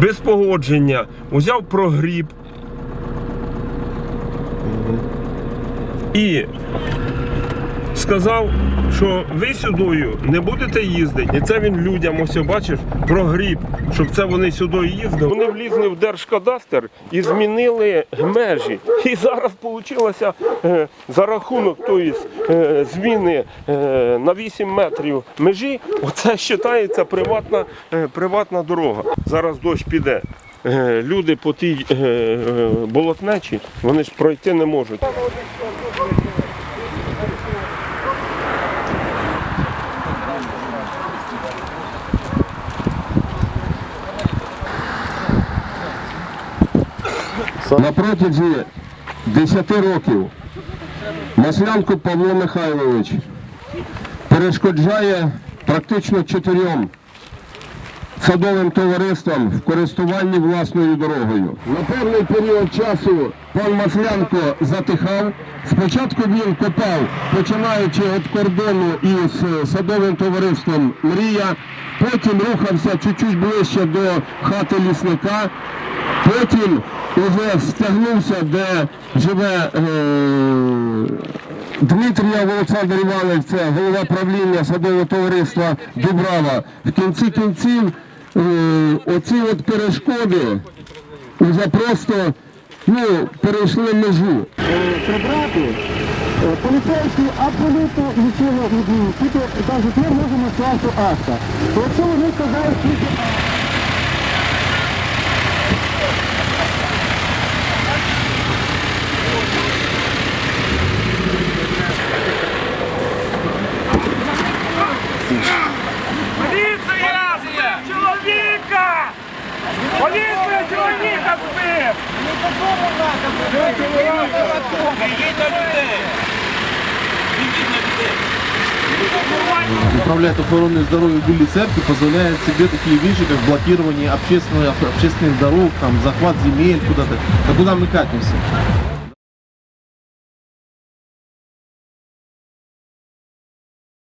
без погодження, узяв прогріб. І сказав, що ви сюдою не будете їздити. І це він людям ось бачиш, прогріб, щоб це вони сюди їздили. Вони влізли в Держкадастр і змінили межі. І зараз вийшло за рахунок тої е, зміни е, на 8 метрів межі. Оце вважається приватна, е, приватна дорога. Зараз дощ піде. Е, Люди по тій е, е, болотнечі вони ж пройти не можуть. На протязі 10 років Маслянко Павло Михайлович перешкоджає практично чотирьом садовим товариствам в користуванні власною дорогою. На певний період часу пан Маслянко затихав. Спочатку він копав, починаючи від кордону із е, садовим товариством Мрія, потім рухався чуть-чуть ближче до хати лісника, потім уже стягнувся, де живе е, Дмитрія Олександр Іванович, це голова правління садового товариства Дубрава. В кінці кінців е, оці от перешкоди вже просто ну, перейшли межу. прибрати. Е, Поліцейські абсолютно нічого не діють. Тільки навіть ми можемо класу акта. Якщо вони сказали тільки Поліція чоловіка збив! управляет охраной здоровья Билли Церкви, позволяет себе такие вещи, как блокирование общественных, общественных дорог, там, захват земель куда-то. Да куда мы катимся?